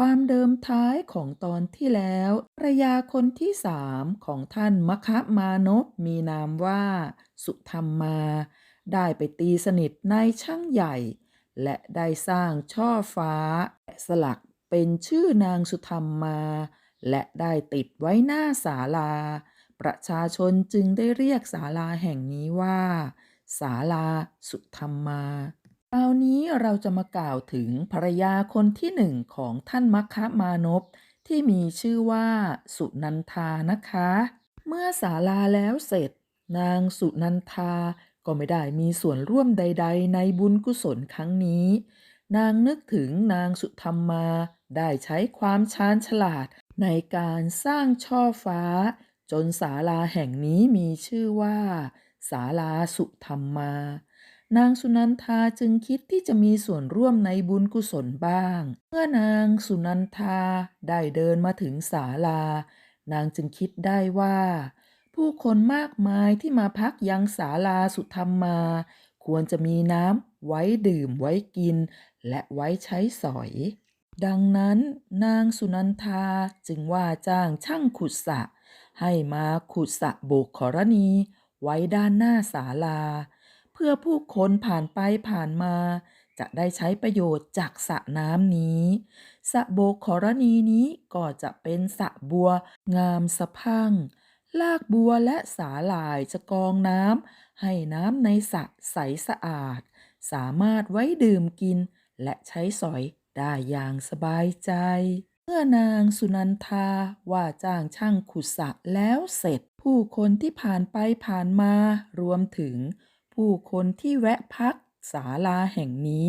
ความเดิมท้ายของตอนที่แล้วภรรยาคนที่สามของท่านมคะมานพมีนามว่า สุธรรมมา ได้ไปตีสนิทนายช่างใหญ่ และได้สร้างช่อฟ้าสลักเป็นชื่อนางสุธรรมมา และได้ติดไว้หน้าศาลา ประชาชนจึงได้เรียกศาลาแห่งนี้ว่าศาลาสุธรรมมา ราวนี้เราจะมากล่าวถึงภรรยาคนที่หนึ่งของท่านมัคคะมานพที่มีชื่อว่าสุนันทานะคะ เมื่อศาลาแล้วเสร็จ นางสุนันทาก็ไม่ได้มีส่วนร่วมใด ๆ ในบุญกุศลครั้งนี้ นางนึกถึงนางสุธรรมา ได้ใช้ความชาญฉลาดในการสร้างช่อฟ้า จนศาลาแห่งนี้มีชื่อว่าศาลาสุธรรมา นางสุนันทาจึงคิดที่จะมีส่วนร่วมในบุญกุศลบ้าง เมื่อนางสุนันทาได้เดินมาถึงศาลา นางจึงคิดได้ว่า ผู้คนมากมายที่มาพักยังศาลาสุธรรมมา ควรจะมีน้ำไว้ดื่มไว้กิน และไว้ใช้สอย ดังนั้นนางสุนันทาจึงว่าจ้างช่างขุดสระให้มาขุดสระโบกขรณี ไว้ด้านหน้าศาลา เพื่อผู้คนผ่านไปผ่านมา จะได้ใช้ประโยชน์จากสระน้ำนี้สระโบกขรณีนี้ก็จะเป็นสระบัวงามสะพังลากบัวและสาหร่ายจะกองน้ำให้น้ำในสระใสสะอาด สามารถไว้ดื่มกิน และใช้สอยได้อย่างสบายใจ เมื่อนางสุนันทาว่าจ้างช่างขุดสระแล้วเสร็จ ผู้คนที่ผ่านไปผ่านมา รวมถึง ผู้คนที่แวะพักศาลาแห่งนี้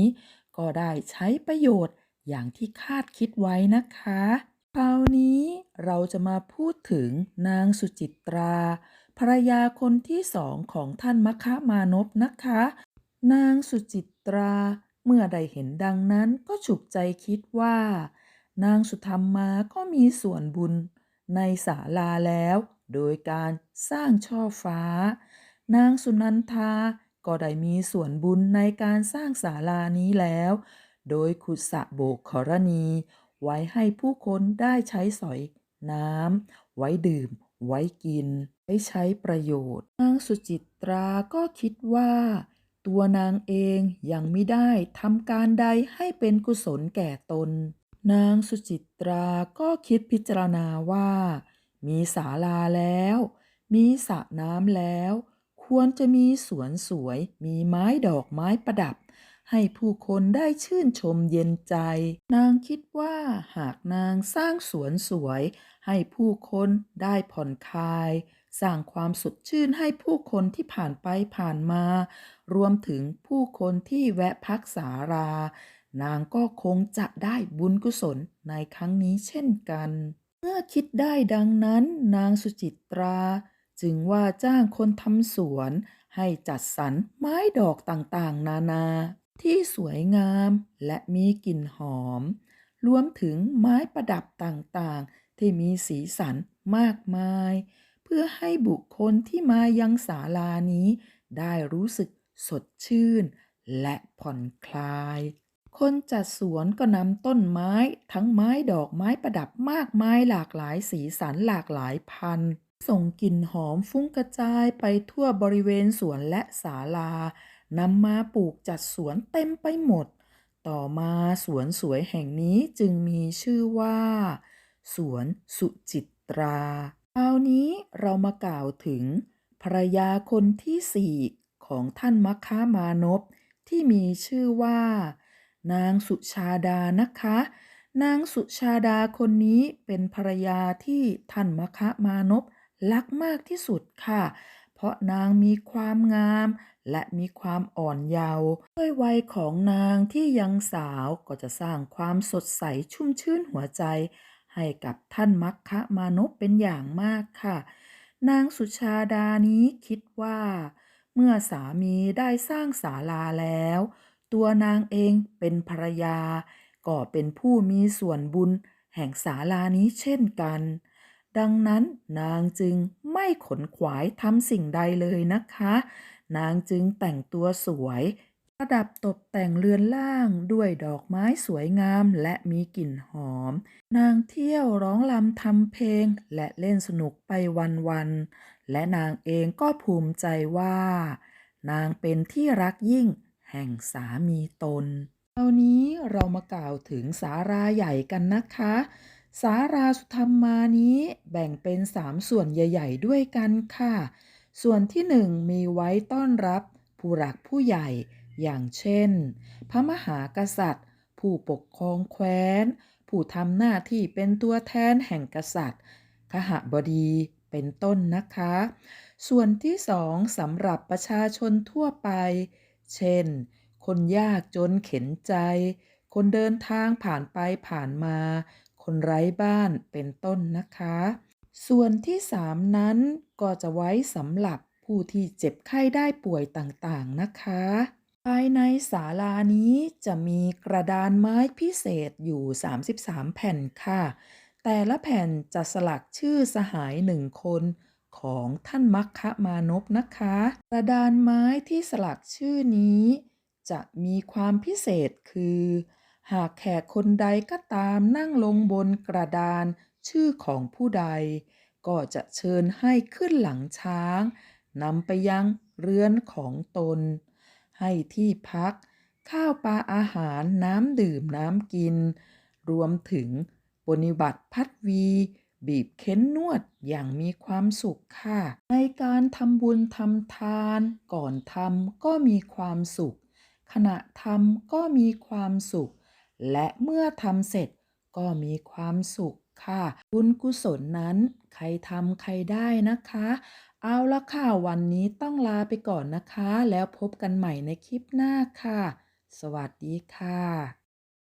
ก็ได้ใช้ประโยชน์อย่างที่คาดคิดไว้นะคะคราวนี้เราจะมาพูดถึงนางสุจิตรา ภรรยาคนที่สองของท่านมคะมานพนะคะ นางสุจิตราเมื่อได้เห็นดังนั้นก็ฉุกใจคิดว่า นางสุธรรมมาก็มีส่วนบุญในศาลาแล้ว โดยการสร้างช่อฟ้า นางสุนันทาก็ได้มีส่วนบุญในการสร้างศาลานี้แล้ว โดยขุดสระโบกขรณี ไว้ให้ผู้คนได้ใช้สอยน้ำ ไว้ดื่ม ไว้กิน ไว้ใช้ประโยชน์ นางสุจิตราก็คิดว่า ตัวนางเองยังไม่ได้ทำการใดให้เป็นกุศลแก่ตน นางสุจิตราก็คิดพิจารณาว่า มีศาลาแล้ว มีสระน้ำแล้ว ควรจะมีสวนสวย มีไม้ดอกไม้ประดับ ให้ผู้คนได้ชื่นชมเย็นใจ นางคิดว่าหากนางสร้างสวนสวย ให้ผู้คนได้ผ่อนคลาย สร้างความสดชื่นให้ผู้คนที่ผ่านไปผ่านมา รวมถึงผู้คนที่แวะพักสารา นางก็คงจะได้บุญกุศลในครั้งนี้เช่นกัน เมื่อคิดได้ดังนั้น นางสุจิตรา จึงว่าจ้างคนทำสวน ให้จัดสรรไม้ดอกต่างๆ นานา ที่สวยงามและมีกลิ่นหอม รวมถึงไม้ประดับต่างๆ ที่มีสีสันมากมาย เพื่อให้บุคคลที่มายังศาลานี้ ได้รู้สึกสดชื่น และผ่อนคลาย คนจัดสวนก็นำต้นไม้ ทั้งไม้ดอกไม้ประดับมากมายหลากหลายสีสันหลากหลายพันธุ์ ส่งกลิ่นหอมฟุ้งกระจายไปทั่วบริเวณสวนและศาลานำมาปลูกจัดสวนเต็มไปหมด ต่อมาสวนสวยแห่งนี้จึงมีชื่อว่า สวนสุจิตราคราวนี้เรามากล่าวถึงภรยาคนที่สี่ของท่านมัคคามานพที่มีชื่อว่า นางสุชาดานะคะ นางสุชาดาคนนี้เป็นภรยาที่ท่านมัคคะมานพ รักมากที่สุดค่ะ เพราะนางมีความงาม และมีความอ่อนเยาว์ด้วยวัยของนางที่ยังสาวก็จะสร้างความสดใสชุ่มชื่นหัวใจ ให้กับท่านมัคคะมานพเป็นอย่างมากค่ะ นางสุชาดานี้คิดว่า เมื่อสามีได้สร้างศาลาแล้ว ตัวนางเองเป็นภรรยา ก็เป็นผู้มีส่วนบุญแห่งศาลานี้เช่นกัน ดังนั้นนางจึงไม่ขนขวายทำสิ่งใดเลยนะคะ นางจึงแต่งตัวสวยประดับตกแต่งเรือนล่างด้วยดอกไม้สวยงามและมีกลิ่นหอม นางเที่ยวร้องรำทำเพลงและเล่นสนุกไปวันๆ และนางเองก็ภูมิใจว่า นางเป็นที่รักยิ่งแห่งสามีตนครานี้เรามากล่าวถึงสาราใหญ่กันนะคะ สาราสุธรรมานี้แบ่งเป็นสามส่วนใหญ่ ๆ ด้วยกันค่ะ ส่วนที่หนึ่งมีไว้ต้อนรับผู้หลักผู้ใหญ่อย่างเช่น พระมหากษัตริย์ ผู้ปกครองแคว้น ผู้ทำหน้าที่เป็นตัวแทนแห่งกษัตริย์ขหบดีเป็นต้นนะคะ ส่วนที่สองสำหรับประชาชนทั่วไป เช่น คนยากจนเข็นใจ คนเดินทางผ่านไปผ่านมา คนไร้บ้านเป็นต้นนะคะ ส่วนที่สามนั้นก็จะไว้สำหรับผู้ที่เจ็บไข้ได้ป่วยต่างๆนะคะ ภายในศาลานี้จะมีกระดานไม้พิเศษอยู่ 33 แผ่นค่ะ แต่ละแผ่นจะสลักชื่อสหายหนึ่งคนของท่านมัคคะมานพนะคะ กระดานไม้ที่สลักชื่อนี้ จะมีความพิเศษคือ หากแขกคนใดก็ตามนั่งลงบนกระดานชื่อของผู้ใด ก็จะเชิญให้ขึ้นหลังช้างนำไปยังเรือนของตน ให้ที่พัก ข้าวปลาอาหารน้ำดื่มน้ำกิน รวมถึงปฏิบัติพัดวี บีบเค้นนวดอย่างมีความสุขค่ะ ในการทำบุญทำทานก่อนทำก็มีความสุข ขณะทำก็มีความสุข และเมื่อทำเสร็จก็มีความสุขค่ะ บุญกุศลนั้นใครทำใครได้นะคะ เอาละค่ะ วันนี้ต้องลาไปก่อนนะคะ แล้วพบกันใหม่ในคลิปหน้าค่ะ สวัสดีค่ะ